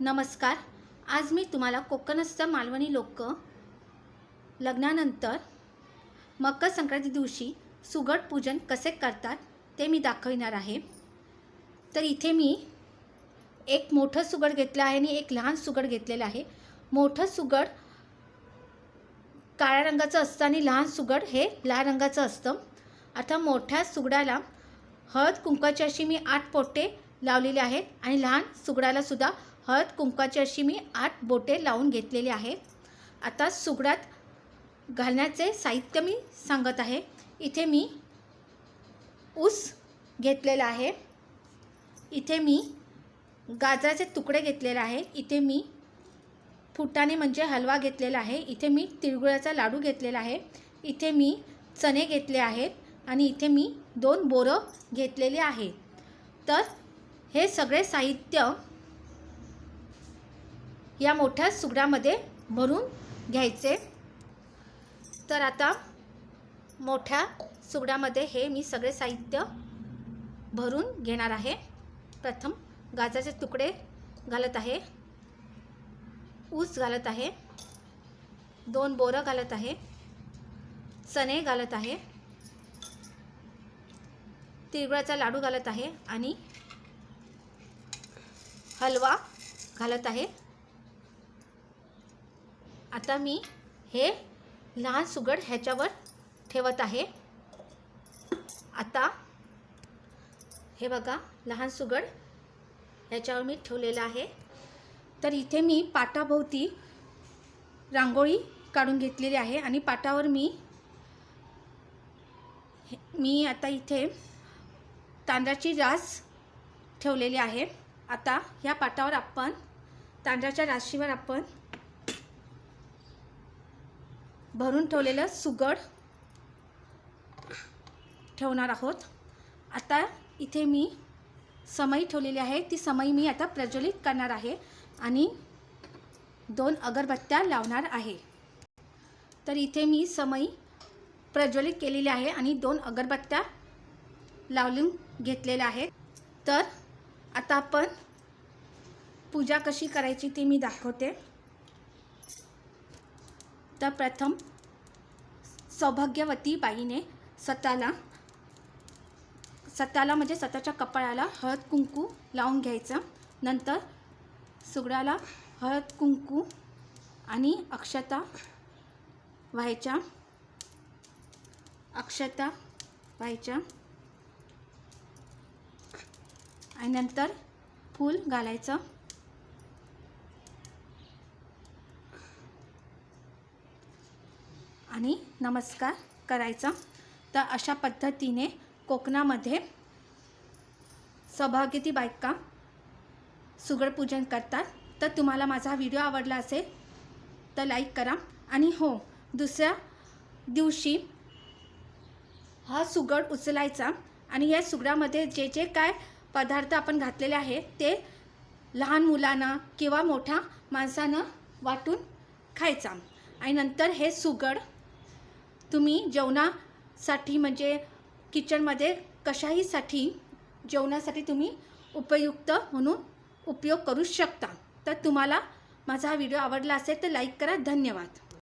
नमस्कार. आज मी तुम्हाला कोकणस्थ मालवणी लोक लग्नानंतर मकर संक्रांती दिवशी सुगट पूजन कसे करतात ते मी दाखविणार आहे. तर इथे मी एक मोठं सुगड घेतलं आहे आणि एक लहान सुगड घेतलेलं आहे. मोठं सुगड काळ्या रंगाचं असतं आणि लहान सुगड हे लाल रंगाचं असतं. आता मोठ्या सुगडाला हळद कुंकाची अशी मी आठ पोटे लावलेले आहेत. आणि लहान सुगडालासुद्धा हळद कुंकाची अशी मी आठ बोटे लावून घेतलेली आहे. आता सुगडात घालण्याचे साहित्य मी सांगत आहे. इथे मी ऊस घेतलेला आहे. इथे मी गाजराचे तुकडे घेतलेले आहे. इथे मी फुटाणे म्हणजे हलवा घेतलेला आहे. इथे मी तिळगुळाचा लाडू घेतलेला आहे. इथे मी चणे घेतले आहेत. आणि इथे मी दोन बोरं घेतलेले आहे. तर हे सगळे साहित्य या मोठ्या सुगडामध्ये भरून घ्यायचे. तर आता मोठ्या सुगडामध्ये हे मी सगळे साहित्य भरून घेणार आहे. प्रथम गाजराचे तुकडे घालत आहे. ऊस घालत आहे. दोन बोरं घालत आहे. चणे घालत आहे. तिळगुळाचा लाडू घालत आहे आणि हलवा घालत आहे. आता मी हे लहान सुगड ह्याच्यावर ठेवत आहे. आता हे बघा लहान सुगड ह्याच्यावर मी ठेवलेलं आहे. तर इथे मी पाटाभोवती रांगोळी काढून घेतलेली आहे आणि पाटावर मी हे- मी आता इथे तांदळाची रास ठेवलेली आहे. आता ह्या पाटावर आपण तांदळाच्या राशीवर आपण भरून ठेवलेलं सुगड ठेवणार आहोत. आता इथे मी समई ठेवलेली आहे. ती समई मी आता प्रज्वलित करणार आहे आणि दोन अगरबत्त्या लावणार आहे. तर इथे मी समई प्रज्वलित केलेली आहे आणि दोन अगरबत्त्या लावून घेतलेल्या आहेत. तर आता आपण पूजा कशी करायची ती मी दाखवते. तर प्रथम सौभाग्यवती बाईने स्वतःला स्वतःला म्हणजे स्वतःच्या कपाळाला हळद कुंकू लावून घ्यायचं. नंतर सुगडाला हळद कुंकू आणि अक्षता व्हायच्या अक्षता व्हायच्या. आणि नंतर फूल घालायचं. आणि नमस्कार करायचा. तर अशा पद्धतीने कोकणामध्ये सौभाग्यती बायका सुगडपूजन करतात. तर तुम्हाला माझा व्हिडिओ आवडला असेल तर लाईक करा. आणि हो दुसऱ्या दिवशी हा सुगड उचलायचा. आणि या सुगडामध्ये जे जे काय पदार्थ आपण घातलेले आहे ते लहान मुलांना किंवा मोठ्या माणसानं वाटून खायचा. आणि नंतर हे सुगड तुम्ही जेवणासाठी म्हणजे किचनमध्ये कशाहीसाठी जेवणासाठी तुम्ही उपयुक्त म्हणून उपयोग करू शकता. तर तुम्हाला माझा हा व्हिडिओ आवडला असेल तर लाईक करा. धन्यवाद.